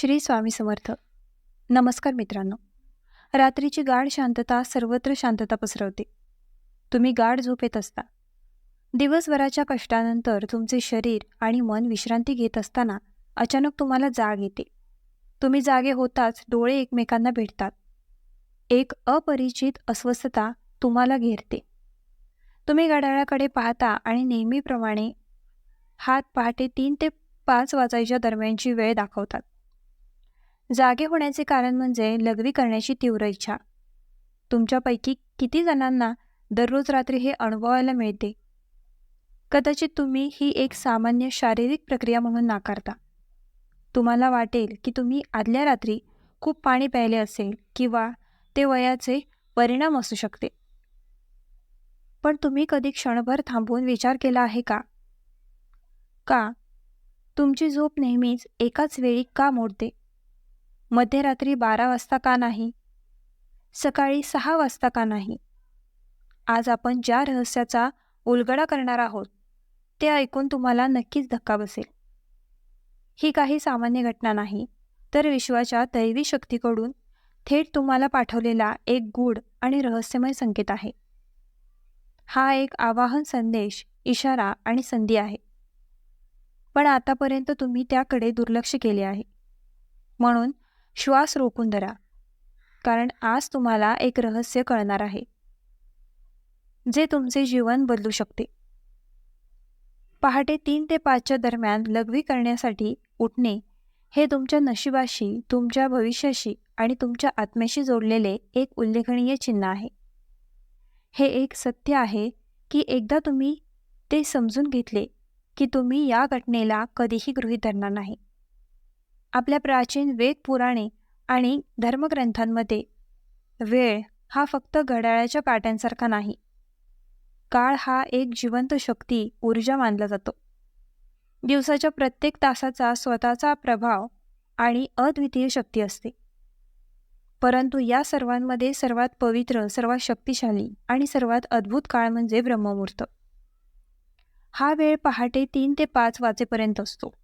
श्री स्वामी समर्थ. नमस्कार मित्रांनो. रात्रीची गाढ शांतता सर्वत्र शांतता पसरवते. तुम्ही गाढ झोपेत असता. दिवसभराच्या कष्टानंतर तुमचे शरीर आणि मन विश्रांती घेत असताना अचानक तुम्हाला जाग येते. तुम्ही जागे होताच डोळे एकमेकांना भेटतात. एक अपरिचित अस्वस्थता तुम्हाला घेरते. तुम्ही घड्याळाकडे पाहता आणि नेहमीप्रमाणे हात पहाटे तीन ते पाच वाजायच्या दरम्यानची वेळ दाखवतात. जागे होण्याचे कारण म्हणजे लघवी करण्याची तीव्र इच्छा. तुमच्यापैकी किती जणांना दररोज रात्री हे अनुभवायला मिळते? कदाचित तुम्ही ही एक सामान्य शारीरिक प्रक्रिया म्हणून नाकारता. तुम्हाला वाटेल की तुम्ही आदल्या रात्री खूप पाणी प्यायले असेल किंवा ते वयाचे परिणाम असू शकते. पण तुम्ही कधी क्षणभर थांबवून विचार केला आहे का? का? तुमची झोप नेहमीच एकाच वेळी का मोडते? मध्यरात्री बारा वाजता का नाही? सकाळी सहा वाजता का नाही? आज आपण ज्या रहस्याचा उलगडा करणार आहोत ते ऐकून तुम्हाला नक्कीच धक्का बसेल. ही काही सामान्य घटना नाही तर विश्वाच्या दैवी शक्तीकडून थेट तुम्हाला पाठवलेला एक गूढ आणि रहस्यमय संकेत आहे. हा एक आवाहन संदेश इशारा आणि संधी आहे. पण आतापर्यंत तुम्ही त्याकडे दुर्लक्ष केले आहे. म्हणून श्वास रोखून धरा. कारण आज तुम्हाला एक रहस्य कळणार आहे. जे तुमचे जीवन बदलू शकते. पहाटे तीन ते पाचच्या दरम्यान लघवी करण्यासाठी उठणे हे तुमच्या नशिबाशी तुमच्या भविष्याशी आणि तुमच्या आत्म्याशी जोडलेले एक उल्लेखनीय चिन्ह आहे. हे एक सत्य आहे की एकदा तुम्ही ते समजून घेतले की तुम्ही या घटनेला कधीही गृहीत धरणार नाही. आपल्या प्राचीन वेद पुराणे आणि धर्मग्रंथांमध्ये वेळ हा फक्त घड्याळाच्या काट्यांसारखा नाही. काळ हा एक जिवंत शक्ती ऊर्जा मानला जातो. दिवसाच्या प्रत्येक तासाचा स्वतःचा प्रभाव आणि अद्वितीय शक्ती असते. परंतु या सर्वांमध्ये सर्वात पवित्र सर्वात शक्तिशाली आणि सर्वात अद्भुत काळ म्हणजे ब्रह्ममुहूर्त. हा वेळ पहाटे तीन ते पाच वाजेपर्यंत असतो.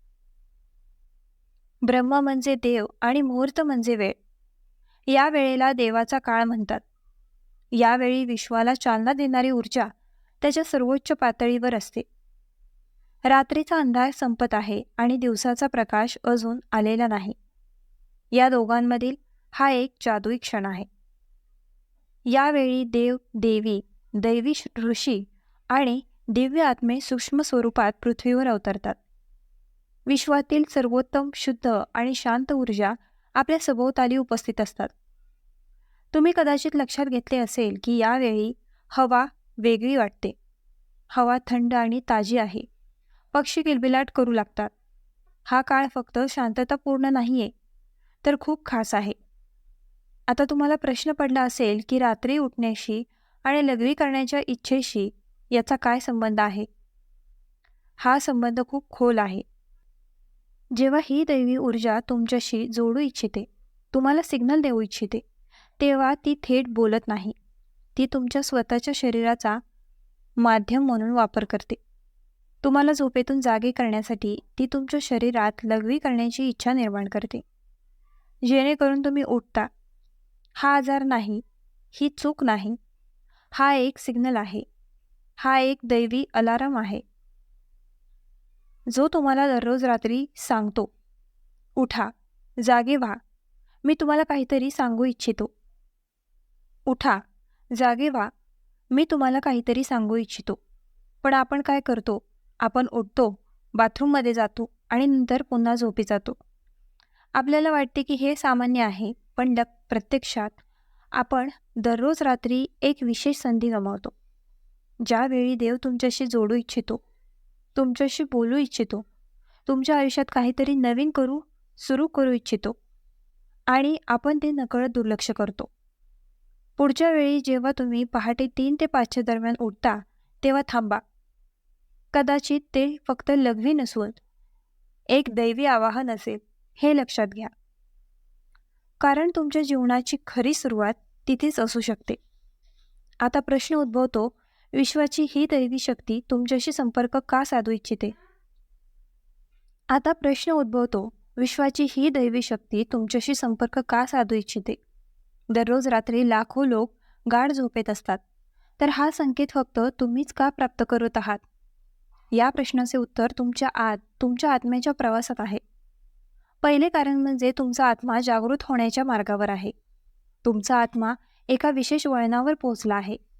ब्रह्म म्हणजे देव आणि मुहूर्त म्हणजे वेळ. या वेळेला देवाचा काळ म्हणतात. यावेळी विश्वाला चालना देणारी ऊर्जा त्याच्या सर्वोच्च पातळीवर असते. रात्रीचा अंधार संपत आहे आणि दिवसाचा प्रकाश अजून आलेला नाही. या दोघांमधील हा एक जादुई क्षण आहे. यावेळी देव देवी दैवी ऋषी आणि दिव्य आत्मे सूक्ष्म स्वरूपात पृथ्वीवर अवतरतात. विश्वातील सर्वोत्तम शुद्ध आणि शांत ऊर्जा आपल्या सभोवताली उपस्थित असतात. तुम्ही कदाचित लक्षात घेतले असेल की यावेळी हवा वेगळी वाटते. हवा थंड आणि ताजी आहे. पक्षी किलबिलाट करू लागतात. हा काळ फक्त शांततापूर्ण नाही आहे तर खूप खास आहे. आता तुम्हाला प्रश्न पडला असेल की रात्री उठण्याशी आणि लघवी करण्याच्या इच्छेशी याचा काय संबंध आहे? हा संबंध खूप खोल आहे. जेव्हा ही दैवी ऊर्जा तुमच्याशी जोडू इच्छिते तुम्हाला सिग्नल देऊ इच्छिते तेव्हा ती थेट बोलत नाही. ती तुमच्या स्वतःच्या शरीराचा माध्यम म्हणून वापर करते. तुम्हाला झोपेतून जागे करण्यासाठी ती तुमच्या शरीरात लघवी करण्याची इच्छा निर्माण करते. जेणेकरून तुम्ही उठता. हा आजार नाही ही चूक नाही. हा एक सिग्नल आहे. हा एक दैवी अलाराम आहे. जो तुम्हाला दररोज रात्री सांगतो उठा जागे व्हा मी तुम्हाला काहीतरी सांगू इच्छितो. उठा जागे व्हा मी तुम्हाला काहीतरी सांगू इच्छितो. पण आपण काय करतो? आपण उठतो बाथरूममध्ये जातो आणि नंतर पुन्हा झोपी जातो. आपल्याला वाटते की हे सामान्य आहे पण लक प्रत्यक्षात आपण दररोज रात्री एक विशेष संधी गमावतो. ज्यावेळी देव तुमच्याशी जोडू इच्छितो तुमच्याशी बोलू इच्छितो. तुमच्या आयुष्यात काहीतरी नवीन करू सुरू करू इच्छितो. आणि आपण ते नकळत दुर्लक्ष करतो. पुढच्या वेळी जेव्हा तुम्ही पहाटे तीन ते पाचच्या दरम्यान उठता तेव्हा थांबा. कदाचित ते फक्त लघवी नसून एक दैवी आवाहन असेल हे लक्षात घ्या. कारण तुमच्या जीवनाची खरी सुरुवात तिथेच असू शकते. आता प्रश्न उद्भवतो विश्वाची ही दैवी शक्ती तुमच्याशी संपर्क का साधू इच्छिते? आता प्रश्न उद्भवतो विश्वाची ही दैवी शक्ती तुमच्याशी संपर्क का साधू इच्छिते? दररोज रात्री लाखो लोक गाढ झोपेत असतात तर हा संकेत फक्त तुम्हीच का प्राप्त करत आहात? या प्रश्नाचे उत्तर तुमच्या आत तुमच्या आत्म्याच्या प्रवासात आहे. पहिले कारण म्हणजे तुमचा आत्मा जागृत होण्याच्या मार्गावर आहे. तुमचा आत्मा एका विशेष वळणावर पोहोचला आहे.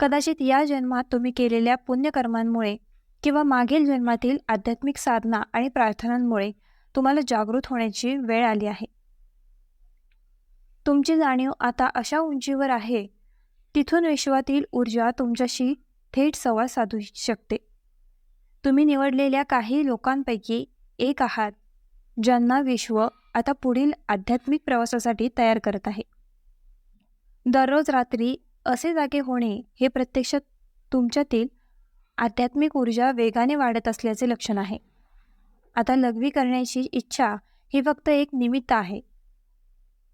कदाचित या जन्मात तुम्ही केलेल्या पुण्यकर्मांमुळे किंवा मागील जन्मातील आध्यात्मिक साधना आणि प्रार्थनांमुळे तुम्हाला जागृत होण्याची वेळ आली आहे. तुमची जाणीव आता अशा उंचीवर आहे तिथून विश्वातील ऊर्जा तुमच्याशी थेट संवाद साधू शकते. तुम्ही निवडलेल्या काही लोकांपैकी एक आहात ज्यांना विश्व आता पुढील आध्यात्मिक प्रवासासाठी तयार करत आहे. दररोज रात्री असे जागे होणे हे प्रत्यक्षात तुमच्यातील आध्यात्मिक ऊर्जा वेगाने वाढत असल्याचे लक्षण आहे. आता लघवी करण्याची इच्छा ही फक्त एक निमित्त आहे.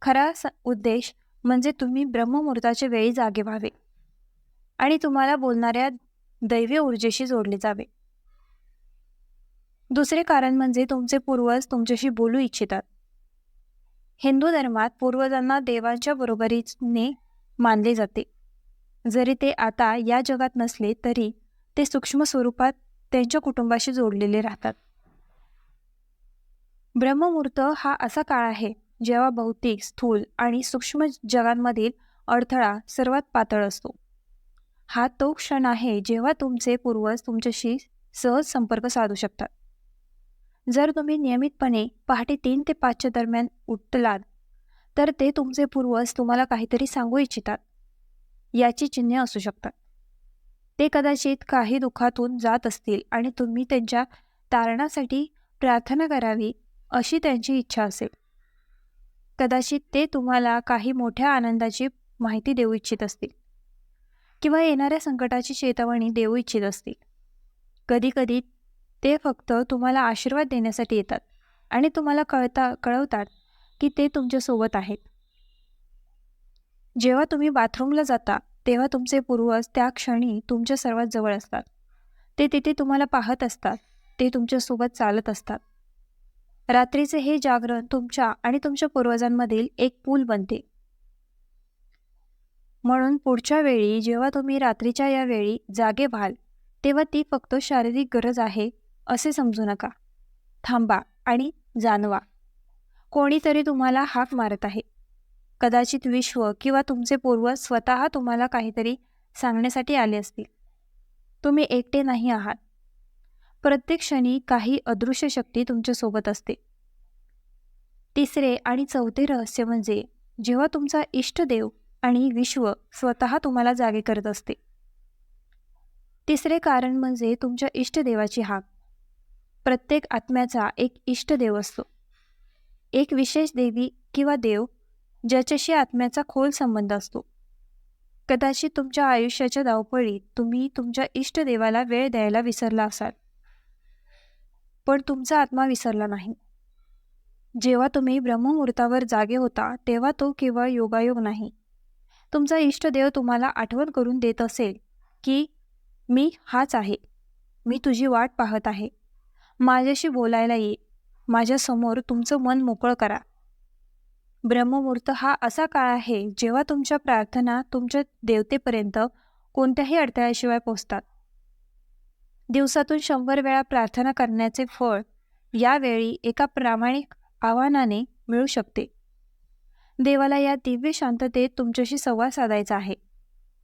खरा स उद्देश म्हणजे तुम्ही ब्रह्ममुहूर्ताच्या वेळी जागे व्हावे आणि तुम्हाला बोलणाऱ्या दैवी ऊर्जेशी जोडले जावे. दुसरे कारण म्हणजे तुमचे पूर्वज तुमच्याशी बोलू इच्छितात. हिंदू धर्मात पूर्वजांना देवांच्या बरोबरीने मानले जाते. जरी ते आता या जगात नसले तरी ते सूक्ष्म स्वरूपात त्यांच्या कुटुंबाशी जोडलेले राहतात. ब्रह्ममुहूर्त हा असा काळ आहे जेव्हा भौतिक स्थूल आणि सूक्ष्म जगांमधील अडथळा सर्वात पातळ असतो. हा तो क्षण आहे जेव्हा तुमचे पूर्वज तुमच्याशी सहज संपर्क साधू शकतात. जर तुम्ही नियमितपणे पहाटे तीन ते पाचच्या दरम्यान उठलात तर ते तुमचे पूर्वज तुम्हाला काहीतरी सांगू इच्छितात. याची चिन्हे असू शकतात. ते कदाचित काही दुःखातून जात असतील आणि तुम्ही त्यांच्या तारणासाठी प्रार्थना करावी अशी त्यांची इच्छा असेल. कदाचित ते तुम्हाला काही मोठ्या आनंदाची माहिती देऊ इच्छित असतील. किंवा येणाऱ्या संकटाची चेतावणी देऊ इच्छित असतील. कधीकधी ते फक्त तुम्हाला आशीर्वाद देण्यासाठी येतात आणि तुम्हाला कळता कळवतात की ते तुमच्यासोबत आहेत. जेव्हा तुम्ही बाथरूमला जाता तेव्हा तुमचे पूर्वज त्या क्षणी तुमच्या सर्वात जवळ असतात. ते तिथे तुम्हाला पाहत असतात. ते तुमच्यासोबत चालत असतात. रात्रीचे हे जागरण तुमच्या आणि तुमच्या पूर्वजांमधील एक पूल बनते. म्हणून पुढच्या वेळी जेव्हा तुम्ही रात्रीच्या या वेळी जागे व्हाल तेव्हा ती फक्त शारीरिक गरज आहे असे समजू नका. थांबा आणि जाणवा. कोणीतरी तुम्हाला हाक मारत आहे. कदाचित विश्व किंवा तुमचे पूर्वज स्वतः तुम्हाला काहीतरी सांगण्यासाठी आले असतील. तुम्ही एकटे नाही आहात. प्रत्येक क्षणी काही अदृश्य शक्ती तुमच्यासोबत असते. तिसरे आणि चौथे रहस्य म्हणजे जेव्हा तुमचा इष्टदेव आणि विश्व स्वतः तुम्हाला जागे करत असते. तिसरे कारण म्हणजे तुमच्या इष्टदेवाची हाक. प्रत्येक आत्म्याचा एक इष्टदेव असतो. एक विशेष देवी किंवा देव ज्याच्याशी आत्म्याचा खोल संबंध असतो. कदाचित तुमच्या आयुष्याच्या धावपळीत तुम्ही तुमच्या इष्टदेवाला वेळ द्यायला विसरला असाल. पण तुमचा आत्मा विसरला नाही. जेव्हा तुम्ही ब्रह्ममुहूर्तावर जागे होता तेव्हा तो केवळ योगायोग नाही. तुमचा इष्टदेव तुम्हाला आठवण करून देत असेल की मी हाच आहे. मी तुझी वाट पाहत आहे. माझ्याशी बोलायला ये. माझ्यासमोर तुमचं मन मोकळं करा. ब्रह्ममुहूर्त हा असा काळ आहे जेव्हा तुमच्या प्रार्थना तुमच्या देवतेपर्यंत कोणत्याही अडथळ्याशिवाय पोचतात दिवसातून शंभर वेळा प्रार्थना करण्याचे फळ यावेळी एका प्रामाणिक आव्हानाने मिळू शकते. देवाला या दिव्य शांततेत तुमच्याशी संवाद साधायचा आहे.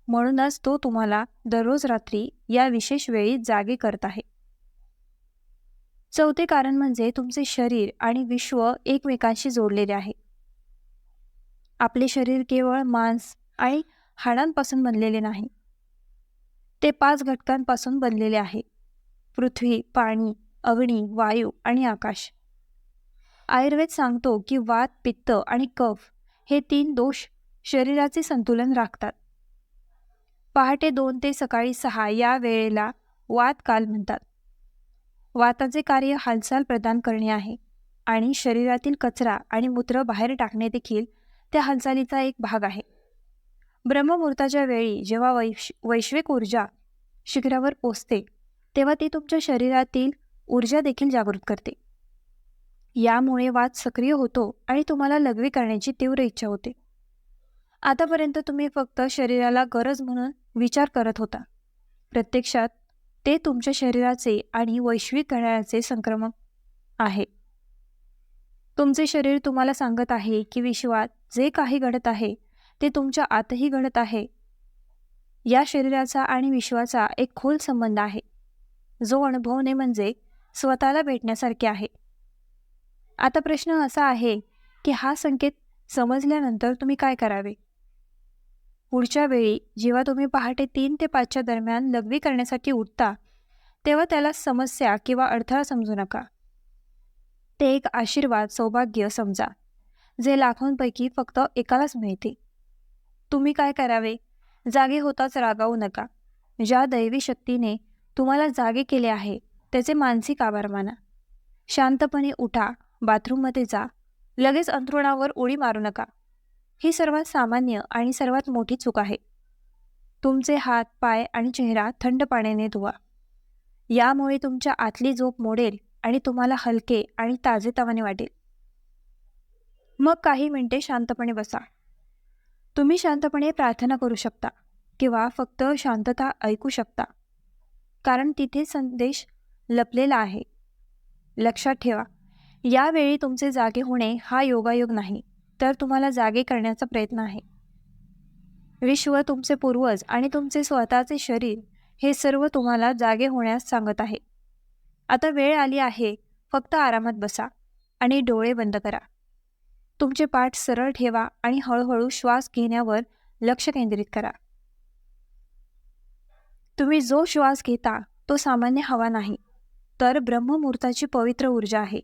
म्हणूनच तो तुम्हाला दररोज रात्री या विशेष वेळी जागे करत आहे. चौथे कारण म्हणजे तुमचे शरीर आणि विश्व एकमेकांशी जोडलेले आहे. आपले शरीर केवळ मांस आणि हाडांपासून बनलेले नाही. ते पाच घटकांपासून बनलेले आहे. पृथ्वी पाणी अग्नी वायू आणि आकाश. आयुर्वेद सांगतो की वात पित्त आणि कफ हे तीन दोष शरीराचे संतुलन राखतात. पहाटे दोन ते सकाळी सहा या वेळेला वात काल म्हणतात. वाताचे कार्य हालचाल प्रदान करणे आहे आणि शरीरातील कचरा आणि मूत्र बाहेर टाकणे देखील त्या हालचालीचा एक भाग आहे. ब्रह्ममुहूर्ताच्या वेळी जेव्हा वैश वैश्विक ऊर्जा शिखरावर पोचते तेव्हा ती तुमच्या शरीरातील ऊर्जा देखील जागृत करते. यामुळे वाद सक्रिय होतो आणि तुम्हाला लघवी करण्याची तीव्र इच्छा होते. आतापर्यंत तुम्ही फक्त शरीराला गरज म्हणून विचार करत होता. प्रत्यक्षात ते तुमच्या शरीराचे आणि वैश्विक घड्याळाचे संक्रमक आहे. तुमचे शरीर तुम्हाला सांगत आहे की विश्वात जे काही घडत आहे ते तुमच्या आतही घडत आहे. या शरीराचा आणि विश्वाचा एक खोल संबंध आहे. जो अनुभवणे म्हणजे स्वतःला भेटण्यासारखे आहे. आता प्रश्न असा आहे की हा संकेत समजल्यानंतर तुम्ही काय करावे? पुढच्या वेळी जेव्हा तुम्ही पहाटे तीन ते पाचच्या दरम्यान लघवी करण्यासाठी उठता तेव्हा त्याला समस्या किंवा अडथळा समजू नका. ते एक आशीर्वाद सौभाग्य समजा. जे लाखोंपैकी फक्त एकालाच मिळते तुम्ही काय करावे? जागे होताच रागावू नका. ज्या दैवी शक्तीने तुम्हाला जागे केले आहे त्याचे मानसिक आभार माना. शांतपणे उठा बाथरूममध्ये जा. लगेच अंथरुणावर उडी मारू नका. ही सर्वात सामान्य आणि सर्वात मोठी चूक आहे. तुमचे हात पाय आणि चेहरा थंड पाण्याने धुवा. यामुळे तुमच्या आतली झोप मोडेल आणि तुम्हाला हलके आणि ताजेतवाने वाटेल. मग काही मिनिटे शांतपणे बसा. तुम्ही शांतपणे प्रार्थना करू शकता किंवा फक्त शांतता ऐकू शकता. कारण तिथे संदेश लपलेला आहे. लक्षात ठेवा यावेळी तुमचे जागे होणे हा योगायोग नाही तर तुम्हाला जागे करण्याचा प्रयत्न आहे. विश्व तुमचे पूर्वज आणि तुमचे स्वतःचे शरीर हे सर्व तुम्हाला जागे होण्यास सांगत आहे. आता वेळ आली आहे फक्त आरामात बसा आणि डोळे बंद करा. तुमचे पाठ सरळ ठेवा आणि हळूहळू श्वास घेण्यावर लक्ष केंद्रित करा. तुम्ही जो श्वास घेता तो सामान्य हवा नाही तर ब्रह्ममुहूर्ताची पवित्र ऊर्जा आहे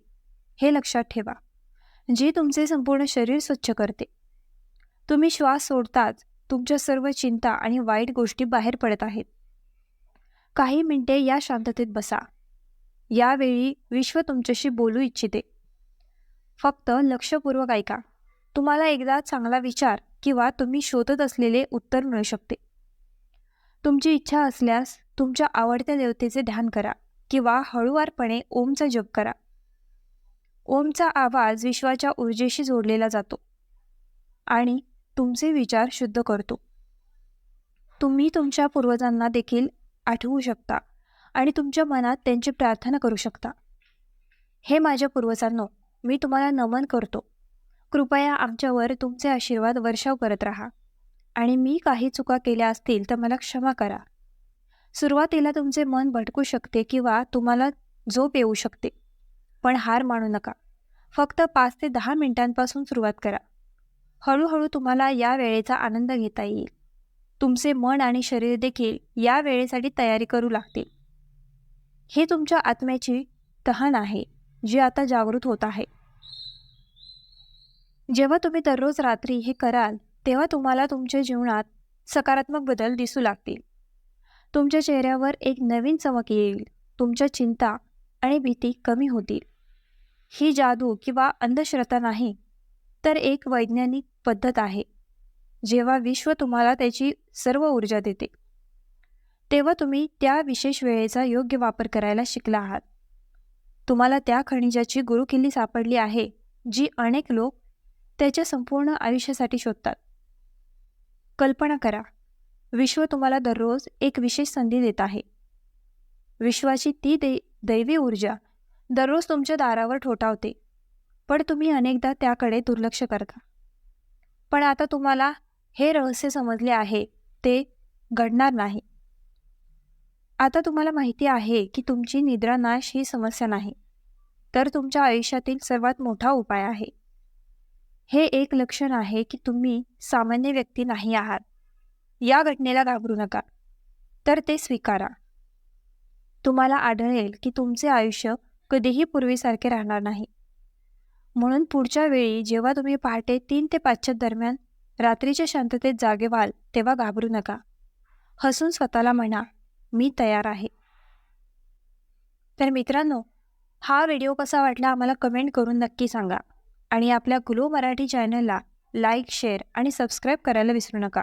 हे लक्षात ठेवा जी तुमचे संपूर्ण शरीर स्वच्छ करते. तुम्ही श्वास सोडताच तुमच्या सर्व चिंता आणि वाईट गोष्टी बाहेर पडत आहेत. काही मिनिटे या शांततेत बसा. यावेळी विश्व तुमच्याशी बोलू इच्छिते. फक्त लक्षपूर्वक ऐका. तुम्हाला एकदा चांगला विचार किंवा तुम्ही शोधत असलेले उत्तर मिळू शकते. तुमची इच्छा असल्यास तुमच्या आवडत्या देवतेचे ध्यान करा किंवा हळूवारपणे ओमचा जप करा. ओमचा आवाज विश्वाच्या ऊर्जेशी जोडलेला जातो आणि तुमचे विचार शुद्ध करतो. तुम्ही तुमच्या पूर्वजांना देखील आठवू शकता आणि तुमच्या मनात त्यांची प्रार्थना करू शकता. हे माझ्या पूर्वजांनो मी तुम्हाला नमन करतो. कृपया आमच्यावर तुमचे आशीर्वाद वर्षाव करत राहा. आणि मी काही चुका केल्या असतील तर मला क्षमा करा. सुरुवातीला तुमचे मन भटकू शकते किंवा तुम्हाला झोप येऊ शकते. पण हार मानू नका. फक्त पाच ते दहा मिनिटांपासून सुरुवात करा. हळूहळू तुम्हाला या वेळेचा आनंद घेता येईल. तुमचे मन आणि शरीर देखील या वेळेसाठी तयारी करू लागतील. हे तुमच्या आत्म्याची तहन आहे. जी आता जागृत होत आहे. जेव्हा तुम्ही दररोज रात्री हे कराल तेव्हा तुम्हाला तुमच्या जीवनात सकारात्मक बदल दिसू लागतील. तुमच्या चेहऱ्यावर एक नवीन चमक येईल तुमच्या चिंता आणि भीती कमी होतील. ही जादू किंवा अंधश्रद्धा नाही तर एक वैज्ञानिक पद्धत आहे जेव्हा विश्व तुम्हाला त्याची सर्व ऊर्जा देते. तेव्हा तुम्ही त्या विशेष वेळेचा योग्य वापर करायला शिकला आहात. तुम्हाला त्या खनिजाची गुरुकिल्ली सापडली आहे जी अनेक लोक त्याच्या संपूर्ण आयुष्यासाठी शोधतात. कल्पना करा विश्व तुम्हाला दररोज एक विशेष संधी देत आहे. विश्वाची ती दे दैवी ऊर्जा दररोज तुमच्या दारावर ठोठावते पण तुम्ही अनेकदा त्याकडे दुर्लक्ष करता. पण आता तुम्हाला हे रहस्य समजले आहे ते घडणार नाही. आता तुम्हाला माहिती आहे की तुमची निद्रानाश ही समस्या नाही तर तुमच्या आयुष्यातील सर्वात मोठा उपाय आहे. हे एक लक्षण आहे की तुम्ही सामान्य व्यक्ती नाही आहात. या घटनेला घाबरू नका. तर ते स्वीकारा. तुम्हाला आढळेल की तुमचे आयुष्य कधीही पूर्वीसारखे राहणार नाही. म्हणून पुढच्या वेळी जेव्हा तुम्ही पहाटे तीन ते पाचच्या दरम्यान रात्रीच्या शांततेत जागे व्हाल तेव्हा घाबरू नका. हसून स्वतःला म्हणा मी तयार आहे. तर मित्रांनो हा व्हिडिओ कसा वाटला आम्हाला कमेंट करून नक्की सांगा. आणि आपल्या ग्लो मराठी चॅनलला लाईक शेअर आणि सबस्क्राईब करायला विसरू नका.